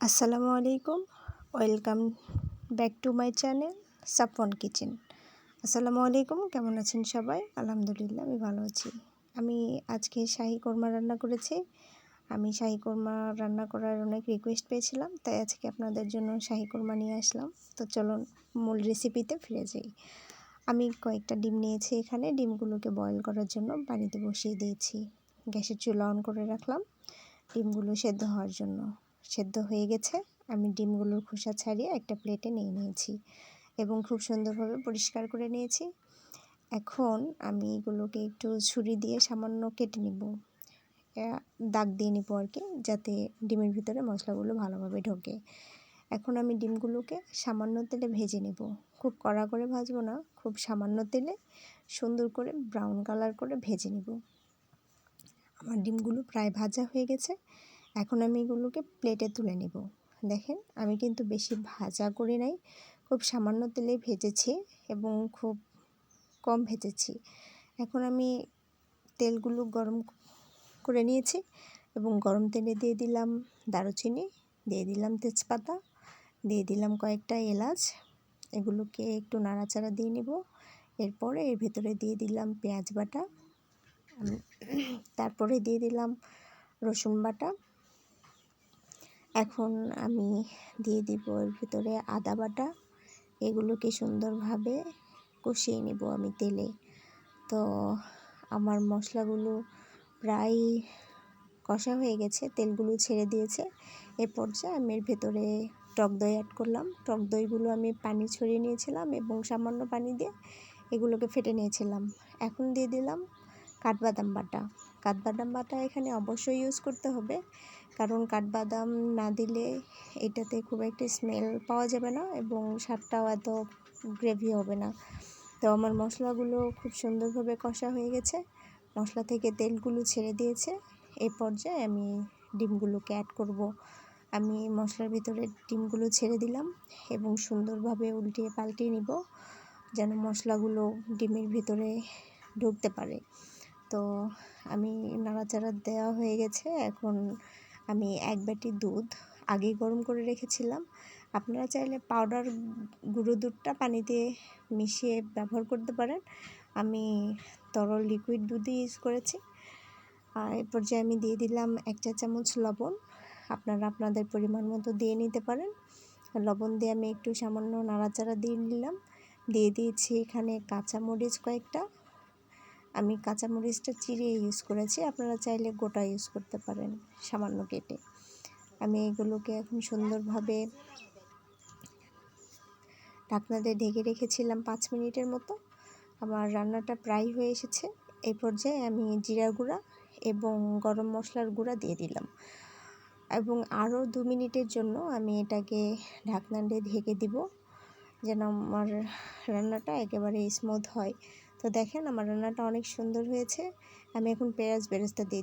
আসসালামু আলাইকুম। Welcome back to my channel Safon kitchen. আসসালামু আলাইকুম, কেমন আছেন সবাই? আলহামদুলিল্লাহ, আমি ভালো আছি। আমি আজকে শাহি কোরমা রান্না করেছি। আমি শাহি কোরমা রান্না করার অনেক রিকোয়েস্ট পেয়েছিলাম, তাই আজকে আপনাদের জন্য শাহি কোরমা নিয়ে আসলাম। তো চলুন, মূল রেসিপিতে ফিরে যাই। আমি কয়েকটা ডিম নিয়েছি এখানে। ডিমগুলোকে বয়েল করার জন্য পানিতে বসিয়ে দিয়েছি। গ্যাসের চুলা অন করে রাখলাম। ডিমগুলো সেদ্ধ হওয়ার জন্য। সেদ্ধ হয়ে গেছে। আমি ডিমগুলোর খোসা ছাড়িয়ে একটা প্লেটে নিয়ে নিয়েছি এবং খুব সুন্দরভাবে পরিষ্কার করে নিয়েছি। এখন আমি এগুলোকে একটু ছুরি দিয়ে সামান্য কেটে নিব। দাগ দিয়ে নিব আর কি, যাতে ডিমের ভিতরে মশলাগুলো ভালোভাবে ঢোকে। এখন আমি ডিমগুলোকে সামান্য তেলে ভেজে নেব। খুব কড়া করে ভাজবো না, খুব সামান্য তেলে সুন্দর করে ব্রাউন কালার করে ভেজে নেব। আমার ডিমগুলো প্রায় ভাজা হয়ে গেছে। এখন আমি এগুলোকে প্লেটে তুলে নেব। দেখেন, আমি কিন্তু বেশি ভাজা করে নাই, খুব সামান্য তেলে ভেজেছি এবং খুব কম ভেজেছি। এখন আমি তেলগুলো গরম করে নিয়েছি এবং গরম তেলে দিয়ে দিলাম দারুচিনি, দিয়ে দিলাম তেজপাতা, দিয়ে দিলাম কয়েকটা এলাচ। এগুলোকে একটু নাড়াচাড়া দিয়ে নেব। এরপরে এর ভেতরে দিয়ে দিলাম পেঁয়াজ বাটা, তারপরে দিয়ে দিলাম রসুন বাটা এখন আমি দিয়ে দিব এর ভিতরে আদা বাটা। এগুলোকে সুন্দরভাবে কষিয়ে নেব আমি তেলে। তো আমার মশলাগুলো প্রায় কষা হয়ে গেছে, তেলগুলো ছেড়ে দিয়েছে। এ পর্যায়ে আমি এর ভেতরে টক দই অ্যাড করলাম। টক দইগুলো আমি পানি ছড়িয়ে নিয়েছিলাম এবং সামান্য পানি দিয়ে এগুলোকে ফেটে নিয়েছিলাম। এখন দিয়ে দিলাম কাঠবাদাম বাটা। কাঠবাদাম বাটা এখানে অবশ্যই ইউজ করতে হবে। কারণ কাঠবাদাম না দিলে এটাতে খুব একটা স্মেল পাওয়া যাবে না এবং স্বাদটাও এত গ্রেভি হবে না। তো আমার মশলাগুলো খুব সুন্দরভাবে কষা হয়ে গেছে। মশলা থেকে তেলগুলো ছেড়ে দিয়েছে। এই পর্যায়ে আমি ডিমগুলোকে অ্যাড করব। আমি মশলার ভিতরে ডিমগুলো ছেড়ে দিলাম এবং সুন্দরভাবে উল্টিয়ে পাল্টিয়ে নিব যেন মশলাগুলো ডিমের ভিতরে ঢুকতে পারে। তো আমি নাড়াচাড়া দেওয়া হয়ে গেছে। এখন আমি এক বাটি দুধ আগেই গরম করে রেখেছিলাম। আপনারা চাইলে পাউডার গুঁড়ো দুধটা পানিতে মিশিয়ে ব্যবহার করতে পারেন। আমি তরল লিকুইড দুধই ইউজ করেছি। আর এ পর্যায়ে আমি দিয়ে দিলাম এক চা চামচ লবণ। আপনারা আপনাদের পরিমাণ মতো দিয়ে নিতে পারেন। লবণ দিয়ে আমি একটু সামান্য নাড়াচাড়া দিয়ে নিলাম। দিয়ে দিয়েছি এখানে কাঁচামরিচ কয়েকটা। আমি কাঁচামরিচটা চিরিয়ে ইউজ করেছি। আপনারা চাইলে গোটা ইউজ করতে পারেন সামান্য কেটে। আমি এগুলোকে এখন সুন্দরভাবে ঢাকনা দিয়ে ঢেকে রেখেছিলাম পাঁচ মিনিটের মতো। আমার রান্নাটা প্রায় হয়ে এসেছে। এই পর্যায়ে আমি জিরা গুঁড়া এবং গরম মশলার গুঁড়া দিয়ে দিলাম। এবং আরও দু মিনিটের জন্য আমি এটাকে ঢাকনা দিয়ে ঢেকে দিব যেন আমার রান্নাটা একেবারে স্মুথ হয়। তো দেখেন আমার রান্নাটা অনেক সুন্দর হয়েছে। আমি এখন পেঁয়াজ বেরেস্তা দিয়ে